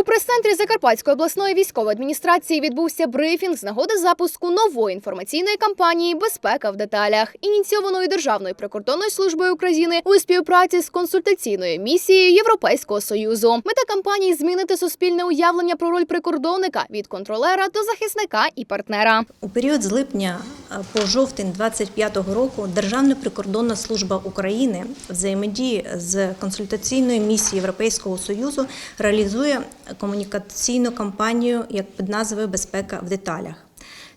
У прес-центрі Закарпатської обласної військової адміністрації відбувся брифінг з нагоди запуску нової інформаційної кампанії Безпека в деталях, ініційованої Державною прикордонною службою України у співпраці з консультаційною місією Європейського союзу. Мета кампанії змінити суспільне уявлення про роль прикордонника від контролера до захисника і партнера. У період з липня по жовтень 25-го року Державна прикордонна служба України взаємодії з консультаційною місією Європейського союзу реалізує комунікаційну кампанію як під назвою Безпека в деталях.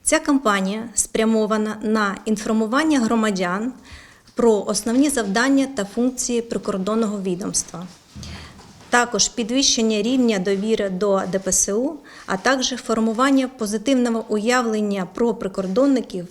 Ця кампанія спрямована на інформування громадян про основні завдання та функції прикордонного відомства. Також підвищення рівня довіри до ДПСУ, а також формування позитивного уявлення про прикордонників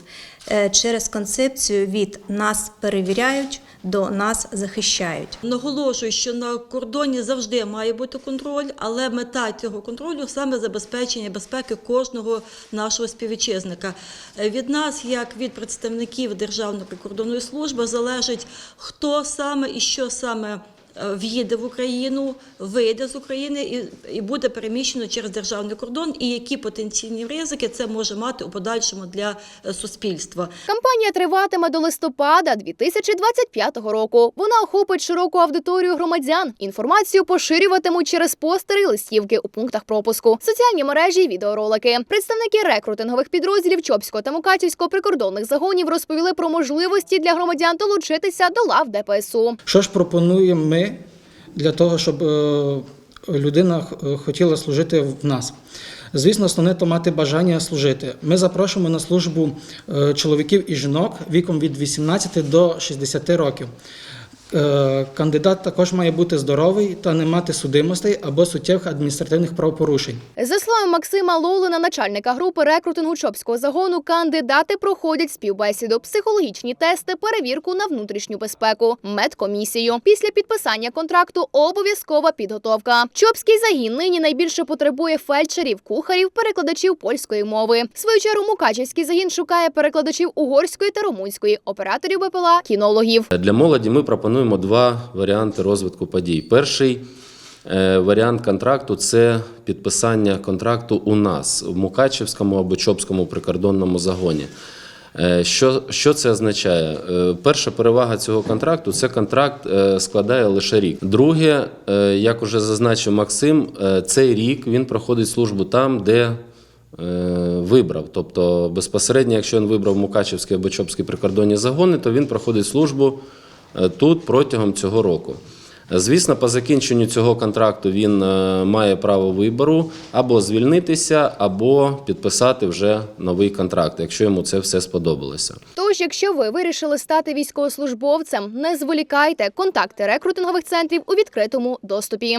е, через концепцію від нас перевіряють до нас захищають. Наголошую, що на кордоні завжди має бути контроль, але мета цього контролю саме забезпечення безпеки кожного нашого співвітчизника. Е, Від нас, як від представників Державної прикордонної служби, залежить хто саме і що саме. Е, В'їде в Україну, вийде з України і, і буде переміщено через державний кордон, і які потенційні ризики це може мати у подальшому для е, суспільства. Кампанія триватиме до листопада 2025 року. Вона охопить широку аудиторію громадян. Інформацію поширюватимуть через постери листівки у пунктах пропуску, соціальні мережі, і відеоролики. Представники рекрутингових підрозділів Чопського та Мукачівського прикордонних загонів розповіли про можливості для громадян долучитися до лав ДПСУ. Що ж пропонуємо ми для того, щоб е, людина е, хотіла служити в нас? Звісно, основне то мати бажання служити. Ми запрошуємо на службу е, чоловіків і жінок віком від 18 до 60 років. Е, Кандидат також має бути здоровий та не мати судимостей або суттєвих адміністративних правопорушень. За словами Максима Лолина, начальника групи рекрутингу Чопського загону, кандидати проходять співбесіду, психологічні тести, перевірку на внутрішню безпеку, медкомісію. Після підписання контракту обов'язкова підготовка. Чопський загін нині найбільше потребує фельдшерів, кухарів, перекладачів польської мови. В свою чергу Мукачівський загін шукає перекладачів угорської та румунської, операторів БПЛА, кінологів. Для молоді ми пропонуємо два варіанти розвитку подій. Перший е, варіант контракту це підписання контракту у нас в Мукачівському або Чопському прикордонному загоні. Е, Що, що це означає? Е, Перша перевага цього контракту це контракт складає лише рік. Друге, як уже зазначив Максим, цей рік він проходить службу там, де вибрав. Тобто безпосередньо, якщо він вибрав Мукачівський або Чопський прикордонні загони, то він проходить службу тут протягом цього року. Звісно, по закінченню цього контракту він е, має право вибору або звільнитися, або підписати вже новий контракт, якщо йому це все сподобалося. Тож, якщо ви вирішили стати військовослужбовцем, не зволікайте. Контакти рекрутингових центрів у відкритому доступі.